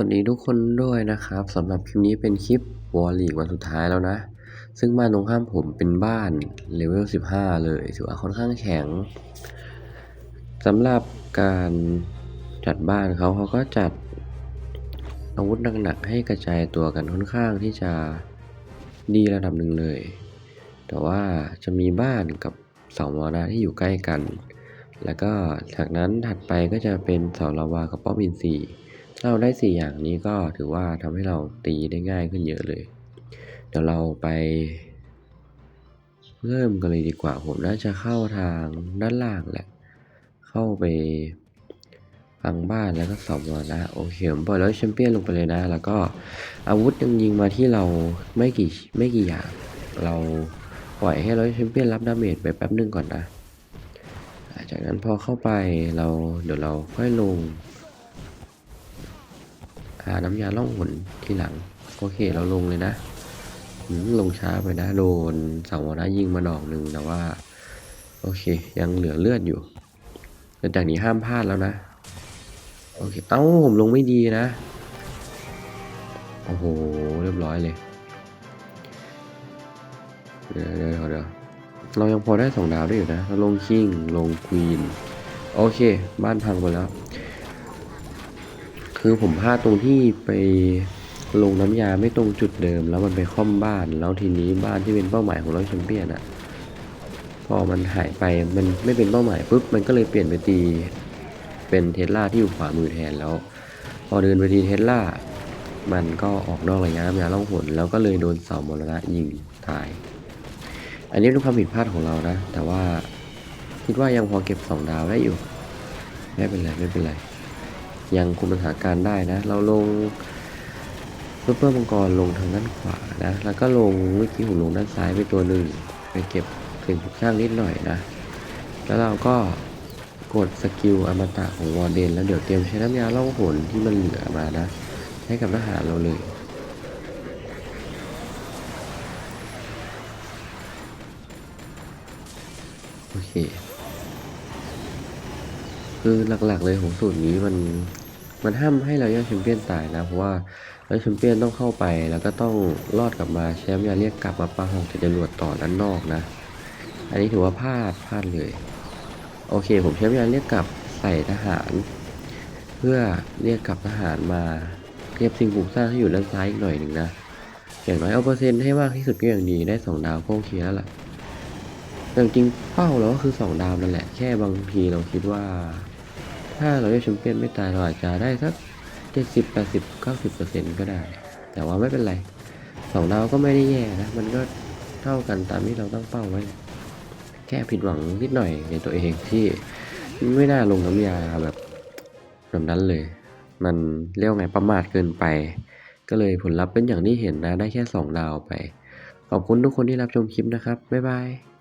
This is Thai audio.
วัสดีทุกคนด้วยนะครับสำหรับคลิปนี้เป็นคลิปวอลลีกวันสุดท้ายแล้วนะ ซึ่งบ้านตรงข้ามผมเป็นบ้านเลเวล 15 เลยถือว่าค่อนข้างแข็งสำหรับการจัดบ้านเขาเขาก็จัดอาวุธหนักๆให้กระจายตัวกันค่อนข้างที่จะดีระดับหนึ่งเลย แต่ว่าจะมีบ้านกับเสามรณะที่อยู่ใกล้กัน แล้วก็จากนั้นถัดไปก็จะเป็นเสาลาวากับป้อมอินทรีย์ เราได้สี่อย่างนี้ก็ถือว่าทำให้เราตีได้ง่ายขึ้นเยอะเลย เดี๋ยวเราไป เริ่มกันเลยดีกว่า ผมน่าจะเข้าทางด้านล่างแหละ เข้าไปฟังบ้านแล้วก็สอบวนะโอเคผมปล่อยแล้วแชมเปี้ยนลงไปเลยนะ แล้วก็อาวุธยังยิงมาที่เราไม่กี่ไม่กี่อย่าง เราปล่อยให้ร้อยแชมเปี้ยนรับดาเมจไปแป๊บนึงก่อนนะจากนั้นพอเข้าไปเราเดี๋ยวเราค่อยลง หาน้ำยาล่องหนทีหลัง โอเคเราลงเลยนะลงช้าไปนะ โดนเสาวนะยิงมาดอกหนึ่งแต่ว่า โอเค ยังเหลือเลือดอยู่แต่จากนี้ห้ามพลาดแล้วนะ โอเค เอ้าผมลงไม่ดีนะ โอ้โห เรียบร้อยเลย เดี๋ยวเดี๋ยวเดี๋ยวเรายังพอได้สองดาวได้อยู่นะ เราลงคิงลงควีน โอเค บ้านพังไปแล้ว คือผมพลาดตรงที่ไปลงน้ำยาไม่ตรงจุดเดิม แล้วมันไปค่อมบ้าน แล้วทีนี้บ้านที่เป็นเป้าหมายของเราแชมเปี้ยนอะพอมันหายไปมันไม่เป็นเป้าหมายปุ๊บมันก็เลยเปลี่ยนไปตีเป็นเทสลาที่อยู่ขวามือแทนแล้ว พอเดินไปทีเทสลามันก็ออกนอกระยะน้ำยาล่องหนแล้วก็เลยโดนเสามรณะยิงตาย อันนี้เป็นความผิดพลาดของเรานะ แต่ว่าคิดว่ายังพอเก็บสองดาวได้อยู่ ไม่เป็นไร ไม่เป็นไร ยังคุมสถานการณ์ได้นะ เราลงซุปเปอร์มังกรลงทางด้านขวานะ แล้วก็ลงเมื่อกี้ผมลงด้านซ้ายไปตัวหนึ่งไปเก็บถึงทุกช่างนิดหน่อยนะ แล้วเราก็กดสกิลอมตะของวอร์เดน แล้วเดี๋ยวเตรียมใช้น้ำยาล่องหนที่มันเหลือมานะ ให้กับทหารเราเลยโอเค คือหลักๆเลยของสูตรนี้มันมันห้ามให้เรายอดแชมเปี้ยนตายนะ เพราะว่าเราแชมเปี้ยนต้องเข้าไปแล้วก็ต้องรอดกลับมาแชมป์ยาเรียกกลับมาปาหอกจะจรวดต่อด้านนอกนะ อันนี้ถือว่าพลาดพลาดเลย โอเค ผมแชมป์ยาเรียกกลับใส่ทหาร เพื่อเรียกกลับทหารมาเก็บสิ่งปลูกสร้างที่อยู่ด้านซ้ายอีกหน่อยหนึ่งนะอย่างน้อยเอาเปอร์เซ็นต์ให้มากที่สุดก็อย่างดีได้สองดาวก็โอเคแล้วล่ะ แต่จริงๆเป้าเราก็คือสองดาวนั่นแหละ แค่บางทีเราคิดว่า ถ้าเราได้แชมเปี้ยนไม่ตายเราอาจจะได้สักเจ็ดสิบแปดสิบเก้าสิบเปอร์เซ็นก็ได้ แต่ว่าไม่เป็นไรสองดาวก็ไม่ได้แย่นะ มันก็เท่ากันตามที่เราตั้งเป้าไว้ แค่ผิดหวังนิดหน่อยในตัวเองที่ไม่น่าลงน้ำยาแบบแบบนั้นเลย มันเรียกไงประมาทเกินไป ก็เลยผลลัพธ์เป็นอย่างที่เห็นนะ ได้แค่สองดาวไป ขอบคุณทุกคนที่รับชมคลิปนะครับ บ๊ายบาย